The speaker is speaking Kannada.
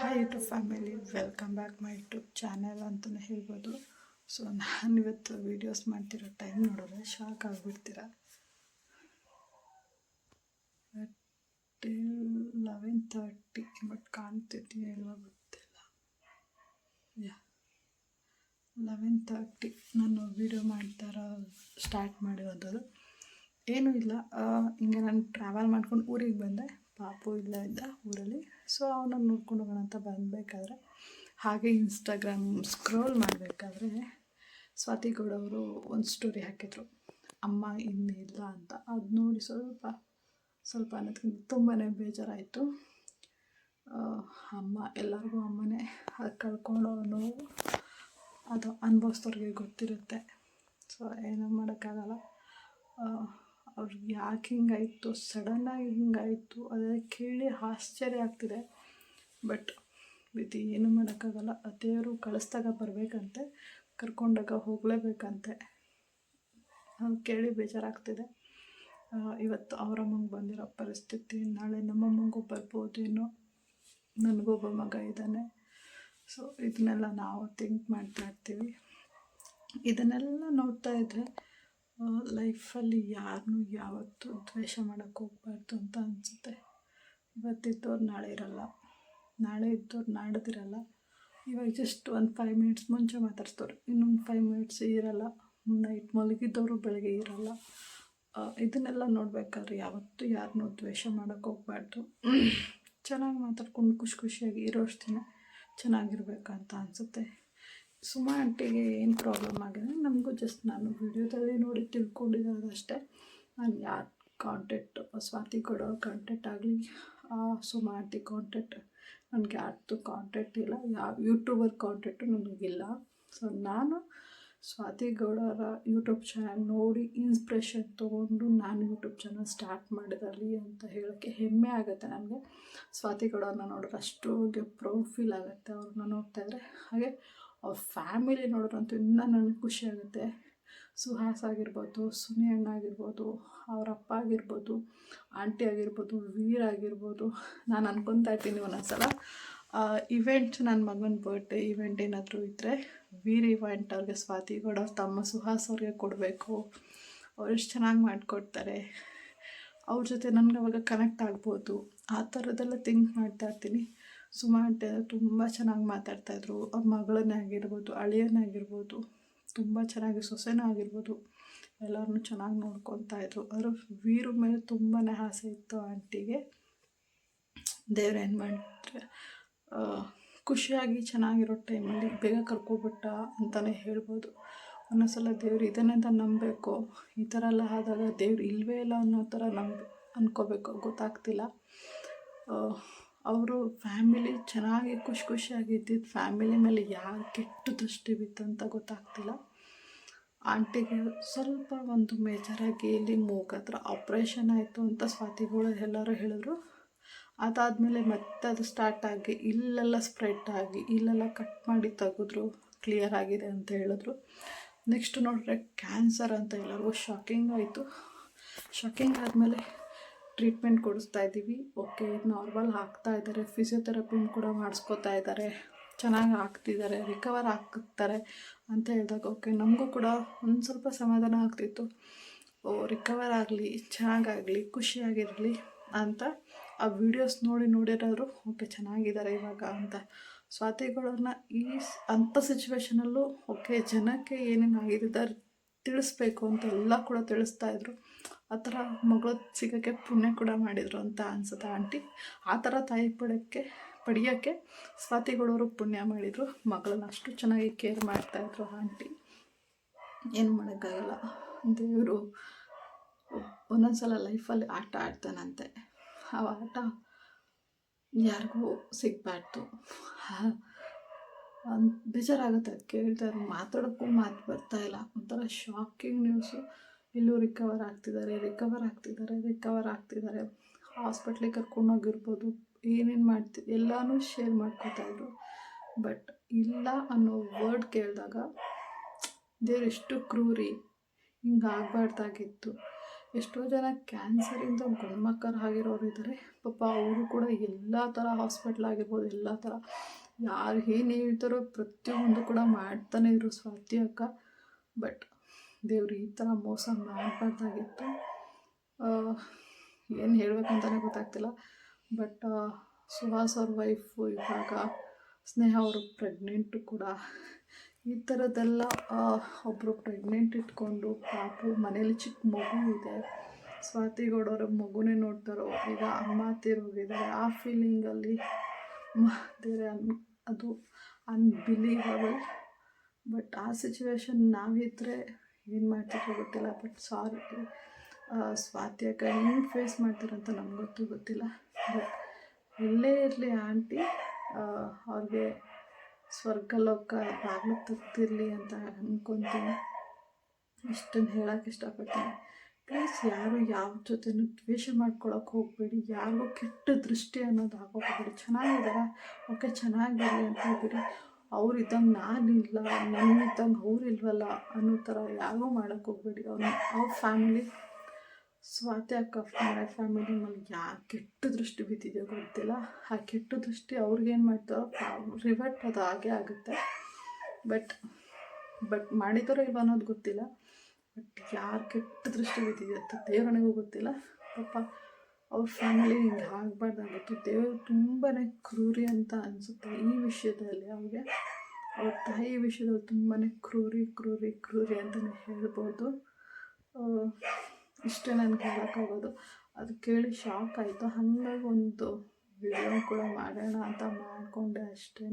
Hi YouTube family welcome back my YouTube channel ಅಂತಲೂ ಹೇಳ್ಬೋದು. ಸೊ ನಾನು ಇವತ್ತು ವೀಡಿಯೋಸ್ ಮಾಡ್ತಿರೋ ಟೈಮ್ ನೋಡಿದ್ರೆ ಶಾಕ್ ಆಗಿಬಿಡ್ತೀರ? ಲೆವೆನ್ ತರ್ಟಿ ಬಟ್ ಕಾಣ್ತಿದ್ದೀನಿ ಹೇಳುವ ಗೊತ್ತಿಲ್ಲ. ಯಾ ಲೆವೆನ್ ತರ್ಟಿ ನಾನು ವೀಡಿಯೋ ಮಾಡ್ತಾರ ಸ್ಟಾರ್ಟ್ ಮಾಡಿರೋದು. ಏನೂ ಇಲ್ಲ. ಹಿಂಗೆ ನಾನು ಟ್ರಾವೆಲ್ ಮಾಡ್ಕೊಂಡು ಊರಿಗೆ ಬಂದೆ. ಪಾಪು ಇಲ್ಲ ಇದ್ದ ಊರಲ್ಲಿ. ಸೊ ಅವನನ್ನು ನೋಡ್ಕೊಂಡು ಹೋಗೋಣ ಅಂತ ಬಂದಬೇಕಾದ್ರೆ, ಹಾಗೆ ಇನ್ಸ್ಟಾಗ್ರಾಮ್ ಸ್ಕ್ರೋಲ್ ಮಾಡಬೇಕಾದ್ರೆ ಸ್ವಾತಿ ಗೌಡ ಅವರು ಒಂದು ಸ್ಟೋರಿ ಹಾಕಿದ್ರು. ಅಮ್ಮ ಇನ್ನೂ ಇಲ್ಲ ಅಂತ. ಅದು ನೋಡಿ ಸ್ವಲ್ಪ ಸ್ವಲ್ಪ ಅನ್ನೋದಕ್ಕಿಂತ ತುಂಬಾ ಬೇಜಾರಾಯಿತು. ಅಮ್ಮ, ಎಲ್ಲರಿಗೂ ಅಮ್ಮನೇ ಅದು ಕಳ್ಕೊಳ್ಳೋ ನೋವು ಅದು ಅನುಭವಿಸ್ತವ್ರಿಗೆ ಗೊತ್ತಿರುತ್ತೆ. ಸೊ ಏನೂ ಮಾಡೋಕ್ಕಾಗಲ್ಲ. ಅವ್ರಿಗೆ ಯಾಕೆ ಹಿಂಗಾಯಿತು? ಸಡನ್ನಾಗಿ ಹಿಂಗಾಯಿತು. ಅದೆಲ್ಲ ಕೇಳಿ ಆಶ್ಚರ್ಯ ಆಗ್ತಿದೆ. ಬಟ್ ವಿಧಿ, ಏನು ಮಾಡೋಕ್ಕಾಗಲ್ಲ. ದೇವರು ಕಳಿಸ್ದಾಗ ಬರಬೇಕಂತೆ. ಕರ್ಕೊಂಡಾಗ ಹೋಗಲೇಬೇಕಂತೆ. ಕೇಳಿ ಬೇಜಾರಾಗ್ತಿದೆ. ಇವತ್ತು ಇವತ್ತು ಅವರಮ್ಮಂಗೆ ಬಂದಿರೋ ಪರಿಸ್ಥಿತಿ, ನಾಳೆ ನಮ್ಮಮ್ಮಂಗೂ ಬರ್ಬೋದೇನೋ ನನಗೊಬ್ಬ ಮಗ ಇದ್ದಾನೆ. ಸೊ ಇದನ್ನೆಲ್ಲ ನಾವು ಥಿಂಕ್ ಮಾಡ್ತಾ ಇರ್ತೀವಿ. ಇದನ್ನೆಲ್ಲ ನೋಡ್ತಾ ಇದ್ದರೆ ಲೈಫಲ್ಲಿ ಯಾರನ್ನೂ ಯಾವತ್ತೂ ದ್ವೇಷ ಮಾಡೋಕ್ಕೆ ಹೋಗ್ಬಾರ್ದು ಅಂತ ಅನಿಸುತ್ತೆ. ಇವತ್ತಿದ್ದವ್ರು ನಾಳೆ ಇರಲ್ಲ. ನಾಳೆ ಇದ್ದವ್ರು ನಾಡ್ದಿರಲ್ಲ. ಇವಾಗ ಜಸ್ಟ್ ಒಂದು ಫೈವ್ ಮಿನಿಟ್ಸ್ ಮುಂಚೆ ಮಾತಾಡ್ಸ್ತವ್ರು ಇನ್ನೊಂದು ಫೈವ್ ಮಿನಿಟ್ಸ್ ಇರಲ್ಲ. ನೈಟ್ ಮಲಗಿದ್ದವರು ಬೆಳಗ್ಗೆ ಇರಲ್ಲ. ಇದನ್ನೆಲ್ಲ ನೋಡ್ಬೇಕಾದ್ರೆ ಯಾವತ್ತೂ ಯಾರನ್ನೂ ದ್ವೇಷ ಮಾಡೋಕ್ಕೆ ಹೋಗ್ಬಾರ್ದು. ಚೆನ್ನಾಗಿ ಮಾತಾಡ್ಕೊಂಡು ಖುಷಿ ಖುಷಿಯಾಗಿ ಇರೋಷ್ಟು ದಿನ ಚೆನ್ನಾಗಿರ್ಬೇಕಂತ ಅನಿಸುತ್ತೆ. ಸುಮಾ ಆಂಟಿಗೆ ಏನು ಪ್ರಾಬ್ಲಮ್ ಆಗಿದೆ? ನಮಗೂ ಜಸ್ಟ್ ನಾನು ವಿಡಿಯೋದಲ್ಲಿ ನೋಡಿ ತಿಳ್ಕೊಂಡಿರೋದಷ್ಟೇ ನಾನು ಯಾರು ಕಾಂಟ್ಯಾಕ್ಟ್ ಸ್ವಾತಿ ಕೊಡೋ ಕಾಂಟ್ಯಾಕ್ಟ್ ಆಗಲಿ ಸುಮಾ ಆಂಟಿ ಕಾಂಟ್ಯಾಕ್ಟ್ ನನಗೆ ಯಾರ್ದು ಕಾಂಟ್ಯಾಕ್ಟ್ ಇಲ್ಲ. ಯಾವ ಯೂಟ್ಯೂಬರ್ ಕಾಂಟ್ಯಾಕ್ಟು ನನಗಿಲ್ಲ ಸೊ ನಾನು ಸ್ವಾತಿ ಗೌಡರ ಯೂಟ್ಯೂಬ್ ಚಾನಲ್ ನೋಡಿ ಇನ್ಸ್ಪಿರೇಷನ್ ತೊಗೊಂಡು ನಾನು ಯೂಟ್ಯೂಬ್ ಚಾನಲ್ ಸ್ಟಾರ್ಟ್ ಮಾಡಿದಲ್ಲಿ ಅಂತ ಹೇಳೋಕ್ಕೆ ಹೆಮ್ಮೆ ಆಗುತ್ತೆ ನನಗೆ. ಸ್ವಾತಿ ಗೌಡರನ್ನ ನೋಡಿದ್ರೆ ಅಷ್ಟುಗೆ ಪ್ರೌಡ್ ಫೀಲ್ ಆಗುತ್ತೆ ಅವ್ರನ್ನ ನೋಡ್ತಾಯಿದ್ರೆ ಹಾಗೆ ಅವ್ರ ಫ್ಯಾಮಿಲಿ ನೋಡಿದ್ರಂತೂ ಇನ್ನೂ ನನಗೆ ಖುಷಿ ಆಗುತ್ತೆ. ಸುಹಾಸ್ ಆಗಿರ್ಬೋದು, ಸುನಿ ಅಣ್ಣ ಆಗಿರ್ಬೋದು, ಅವ್ರ ಅಪ್ಪ ಆಗಿರ್ಬೋದು, ಆಂಟಿ ಆಗಿರ್ಬೋದು, ವೀರ್ ಆಗಿರ್ಬೋದು. ನಾನು ಅನ್ಕೊತಾ ಇರ್ತೀನಿ ಒಂದೊಂದ್ಸಲ. ಇವೆಂಟ್ ನನ್ನ ಮಗನ ಬರ್ಡೇ ಇವೆಂಟ್ ಏನಾದರೂ ಇದ್ದರೆ ವೀರ್ ಇವೆಂಟ್ ಅವ್ರಿಗೆ ಸ್ವಾತಿ ಕೂಡ, ತಮ್ಮ ಸುಹಾಸ್ ಅವ್ರಿಗೆ ಕೊಡಬೇಕು. ಅವ್ರು ಎಷ್ಟು ಚೆನ್ನಾಗಿ ಮಾಡಿಕೊಡ್ತಾರೆ. ಅವ್ರ ಜೊತೆ ನನಗೆ ಅವಾಗ ಕನೆಕ್ಟ್ ಆಗ್ಬೋದು. ಆ ಥರದ್ದೆಲ್ಲ ಥಿಂಕ್ ಮಾಡ್ತಾ ಇರ್ತೀನಿ. ಸುಮಾ ಆಂಟಿ ತುಂಬ ಚೆನ್ನಾಗಿ ಮಾತಾಡ್ತಾಯಿದ್ರು. ಅವ್ರ ಮಗಳನ್ನೇ ಆಗಿರ್ಬೋದು ಅಳಿಯನ್ನೇ ಆಗಿರ್ಬೋದು, ತುಂಬ ಚೆನ್ನಾಗಿ ಸೊಸೆನೇ ಆಗಿರ್ಬೋದು ಎಲ್ಲರನ್ನೂ ಚೆನ್ನಾಗಿ ನೋಡ್ಕೊತಾ ಇದ್ರು ಅವರ ವೀರು ಮೇಲೆ ತುಂಬಾ ಆಸೆ ಇತ್ತು ಆಂಟಿಗೆ. ದೇವ್ರು ಏನು ಮಾಡಿದ್ರೆ ಖುಷಿಯಾಗಿ ಚೆನ್ನಾಗಿರೋ ಟೈಮಲ್ಲಿ ಬೇಗ ಕರ್ಕೊಬಿಟ್ಟ ಅಂತಲೇ ಹೇಳ್ಬೋದು. ಒಂದೊಂದ್ಸಲ ದೇವ್ರು ಇದನ್ನೇ ಅಂತ ನಂಬಬೇಕು, ಈ ಥರ ಎಲ್ಲ ಆದಾಗ ದೇವ್ರು ಇಲ್ಲವೇ ಇಲ್ಲ ಅನ್ನೋ ಥರ ನಂಬ ಅಂದ್ಕೋಬೇಕು ಗೊತ್ತಾಗ್ತಿಲ್ಲ. ಅವರು ಫ್ಯಾಮಿಲಿ ಚೆನ್ನಾಗಿ ಖುಷಿ ಖುಷಿಯಾಗಿ ಇದ್ದಿದ್ದು ಫ್ಯಾಮಿಲಿ ಮೇಲೆ ಯಾರು ಕೆಟ್ಟ ದೃಷ್ಟಿ ಬಿತ್ತು ಅಂತ ಗೊತ್ತಾಗ್ತಿಲ್ಲ. ಆಂಟಿಗೆ ಸ್ವಲ್ಪ ಒಂದು ಮೇಜರಾಗಿ ಇಲ್ಲಿ ಮೂಗ್ ಹತ್ರ ಆಪ್ರೇಷನ್ ಆಯಿತು ಅಂತ ಸ್ವಾತಿಗಳು ಎಲ್ಲರೂ ಹೇಳಿದ್ರು. ಅದಾದಮೇಲೆ ಮತ್ತೆ ಅದು ಸ್ಟಾರ್ಟ್ ಆಗಿ ಇಲ್ಲೆಲ್ಲ ಸ್ಪ್ರೆಡ್ ಆಗಿ ಇಲ್ಲೆಲ್ಲ ಕಟ್ ಮಾಡಿ ತೆಗೆದ್ರು ಕ್ಲಿಯರ್ ಆಗಿದೆ ಅಂತ ಹೇಳಿದ್ರು. ನೆಕ್ಸ್ಟ್ ನೋಡಿದ್ರೆ ಕ್ಯಾನ್ಸರ್ ಅಂತ ಎಲ್ಲರಿಗೂ ಶಾಕಿಂಗ್ ಆಯಿತು. ಶಾಕಿಂಗ್ ಆದಮೇಲೆ ಟ್ರೀಟ್ಮೆಂಟ್ ಕೊಡಿಸ್ತಾ ಇದ್ದೀವಿ. ಓಕೆ, ನಾರ್ಮಲ್ ಹಾಕ್ತಾ ಇದ್ದಾರೆ. ಫಿಸಿಯೋಥೆರಪಿನ ಕೂಡ ಮಾಡಿಸ್ಕೋತಾ ಇದ್ದಾರೆ. ಚೆನ್ನಾಗಿ ಹಾಕ್ತಿದ್ದಾರೆ ರಿಕವರ್ ಆಗ್ತಾರೆ ಅಂತ ಹೇಳಿದಾಗ, ಓಕೆ, ನಮಗೂ ಕೂಡ ಒಂದು ಸ್ವಲ್ಪ ಸಮಾಧಾನ ಆಗ್ತಿತ್ತು. ಓ, ರಿಕವರ್ ಆಗಲಿ ಚೆನ್ನಾಗಾಗಲಿ ಖುಷಿಯಾಗಿರಲಿ ಅಂತ ಆ ವಿಡಿಯೋಸ್ ನೋಡಿ ನೋಡಿರೋರು, ಓಕೆ, ಚೆನ್ನಾಗಿದ್ದಾರೆ ಇವಾಗ ಅಂತ. ಸ್ವಾತಿಗಳನ್ನ ಈ ಅಂಥ ಸಿಚುವೇಶನಲ್ಲೂ ಓಕೆ, ಜನಕ್ಕೆ ಏನೇನು ಆಗಿದೆ ತಿಳಿಸ್ಬೇಕು ಅಂತ ಎಲ್ಲ ಕೂಡ ತಿಳಿಸ್ತಾ ಇದ್ರು. ಆ ಥರ ಮಗಳು ಸಿಗೋಕ್ಕೆ ಪುಣ್ಯ ಕೂಡ ಮಾಡಿದರು ಅಂತ ಅನ್ಸುತ್ತೆ ಆಂಟಿ. ಆ ಥರ ತಾಯಿ ಪಡೋಕ್ಕೆ, ಪಡೆಯೋಕ್ಕೆ ಸ್ವಾತಿಗಳವರು ಪುಣ್ಯ ಮಾಡಿದರು. ಮಗಳನ್ನ ಅಷ್ಟು ಚೆನ್ನಾಗಿ ಕೇರ್ ಮಾಡ್ತಾಯಿದ್ರು ಆಂಟಿ. ಏನು ಮಾಡೋಕ್ಕಾಗಲ್ಲ. ದೇವರು ಒಂದೊಂದ್ಸಲ ಲೈಫಲ್ಲಿ ಆಟ ಆಡ್ತಾನಂತೆ. ಆ ಆಟ ಯಾರಿಗೂ ಸಿಗಬಾರ್ದು. ಬೇಜಾರಾಗುತ್ತೆ ಅದು ಕೇಳ್ತಾರೆ ಮಾತಾಡೋಕ್ಕೂ ಮಾತು ಬರ್ತಾ ಇಲ್ಲ. ಒಂಥರ ಶಾಕಿಂಗ್ ನ್ಯೂಸು ಎಲ್ಲೂ ರಿಕವರ್ ಆಗ್ತಿದ್ದಾರೆ ರಿಕವರ್ ಆಗ್ತಿದ್ದಾರೆ ರಿಕವರ್ ಆಗ್ತಿದ್ದಾರೆ. ಹಾಸ್ಪಿಟ್ಲಿಗೆ ಕರ್ಕೊಂಡೋಗಿರ್ಬೋದು, ಏನೇನು ಮಾಡ್ತಿ, ಎಲ್ಲನೂ ಶೇರ್ ಮಾಡ್ಕೋತಾ ಇದ್ರು. ಬಟ್ ಇಲ್ಲ ಅನ್ನೋ ವರ್ಡ್ ಕೇಳಿದಾಗ ದೇವ್ರು ಎಷ್ಟು ಕ್ರೂರಿ. ಹಿಂಗೆ ಆಗಬಾರ್ದಾಗಿತ್ತು. ಎಷ್ಟೋ ಜನ ಕ್ಯಾನ್ಸರಿಂದ ಗುಣಮಕ್ಕರಾಗಿರೋರು ಇದ್ದಾರೆ ಪಾಪ ಅವರು ಕೂಡ ಎಲ್ಲ ಥರ ಹಾಸ್ಪಿಟ್ಲ್ ಆಗಿರ್ಬೋದು, ಎಲ್ಲ ಥರ ಯಾರು ಏನು ಹೇಳ್ತಾರೋ ಪ್ರತಿಯೊಂದು ಕೂಡ ಮಾಡ್ತಾನೆ ಇದ್ರು ಸ್ವಾತಿ ಅಕ್ಕ. ಬಟ್ ದೇವ್ರು ಈ ಥರ ಮೋಸ ಮಾಡಬಾರ್ದಾಗಿತ್ತು. ಏನು ಹೇಳ್ಬೇಕಂತಲೇ ಗೊತ್ತಾಗ್ತಿಲ್ಲ. ಬಟ್ ಸುಹಾಸ್ ಅವ್ರ ವೈಫು ಇವಾಗ ಸ್ನೇಹ ಅವರು ಪ್ರೆಗ್ನೆಂಟು ಕೂಡ. ಈ ಥರದ್ದೆಲ್ಲ ಒಬ್ಬರು ಪ್ರೆಗ್ನೆಂಟ್ ಇಟ್ಕೊಂಡು ಪಾಪು ಮನೇಲಿ ಚಿಕ್ಕ ಮಗು ಇದೆ. ಸ್ವಾತಿ ಗೌಡವ್ರ ಮಗುನೇ ನೋಡ್ತಾರೋ? ಈಗ ಅಮ್ಮ ತೀರೋಗಿದ್ದಾರೆ. ಆ ಫೀಲಿಂಗಲ್ಲಿ ಬೇರೆ ಅನ್ ಅದು ಅನ್ಬಿಲೀವಬಲ್ ಬಟ್ ಆ ಸಿಚುವೇಶನ್ ನಾವಿದ್ದರೆ ಏನು ಮಾಡ್ತಿದ್ರು ಗೊತ್ತಿಲ್ಲ ಬಟ್ ಸಾರಿ ಸ್ವಾತಿ ಅಕ್ಕ ಹೆಂಗೆ ಫೇಸ್ ಮಾಡ್ತಾರಂತ ನಮಗಂತೂ ಗೊತ್ತಿಲ್ಲ. ಬಟ್ ಎಲ್ಲೇ ಇರಲಿ ಆಂಟಿ ಅವ್ರಿಗೆ ಸ್ವರ್ಗಲೋಕ ಬಾಗಿಲು ತಗ್ತಿರಲಿ ಅಂತ ಅಂದ್ಕೊತೀನಿ ಇಷ್ಟನ್ನು ಹೇಳೋಕ್ಕೆ ಇಷ್ಟಪಡ್ತೀನಿ. ಪ್ಲೀಸ್ ಯಾರು ಯಾವ ಜೊತೆನೂ ದ್ವೇಷ ಮಾಡ್ಕೊಳಕ್ಕೆ ಹೋಗಬೇಡಿ. ಯಾರಿಗೂ ಕೆಟ್ಟ ದೃಷ್ಟಿ ಅನ್ನೋದು ಹಾಕೋಬೇಡಿ ಚೆನ್ನಾಗಿದ್ದಾರೆ ಓಕೆ, ಚೆನ್ನಾಗಿರಲಿ ಅಂತ ಹೇಳ್ಬಿಡಿ ಅವ್ರು ಇದ್ದಂಗೆ ನಾನಿಲ್ಲ ನನ್ನಿದ್ದಂಗೆ ಅವ್ರು ಇಲ್ವಲ್ಲ ಅನ್ನೋ ಥರ ಯಾರಿಗೂ ಮಾಡೋಕ್ಕೆ ಹೋಗ್ಬೇಡಿ. ಅವ್ರ ಅವ್ರ ಫ್ಯಾಮಿಲಿ ಸ್ವಾತಿ ಅಕ್ಕ ಫ್ಯಾಮಿಲಿ ಮೇಲೆ ಯಾ ಕೆಟ್ಟ ದೃಷ್ಟಿ ಬಿದ್ದಿದೆಯೋ ಗೊತ್ತಿಲ್ಲ. ಆ ಕೆಟ್ಟ ದೃಷ್ಟಿ ಅವ್ರಿಗೇನು ಮಾಡ್ತಾರೋ ರಿವರ್ಟ್ ಅದು ಹಾಗೆ ಆಗುತ್ತೆ. ಬಟ್ ಬಟ್ ಮಾಡಿದಾರೋ ಇಲ್ವ ಅನ್ನೋದು ಗೊತ್ತಿಲ್ಲ. ಯಾರು ಕೆಟ್ಟ ದೃಷ್ಟಿ ಬಿದ್ದಿದೆ ಅಂತ ದೇವರನಿಗೂ ಗೊತ್ತಿಲ್ಲ. ಪಾಪ ಅವ್ರ ಫ್ಯಾಮಿಲಿ ಹಿಂಗೆ ಆಗಬಾರ್ದಾಗಿತ್ತು ದೇವರು ತುಂಬಾ ಕ್ರೂರಿ ಅಂತ ಅನಿಸುತ್ತೆ ಈ ವಿಷಯದಲ್ಲಿ ಅವ್ರಿಗೆ. ಅವ್ರ ತಾಯಿ ವಿಷಯದಲ್ಲಿ ತುಂಬಾ ಕ್ರೂರಿ ಕ್ರೂರಿ ಕ್ರೂರಿ ಅಂತಲೇ ಹೇಳ್ಬೋದು. ಇಷ್ಟೇ ನನಗೆ ಹೇಳೋಕ್ಕಾಗೋದು ಅದು ಕೇಳಿ ಶಾಕ್ ಆಯಿತು. ಹಾಗಾಗಿ ಒಂದು ವಿಡಿಯೋ ಕೂಡ ಮಾಡೋಣ ಅಂತ ಮಾಡಿಕೊಂಡೆ ಅಷ್ಟೇ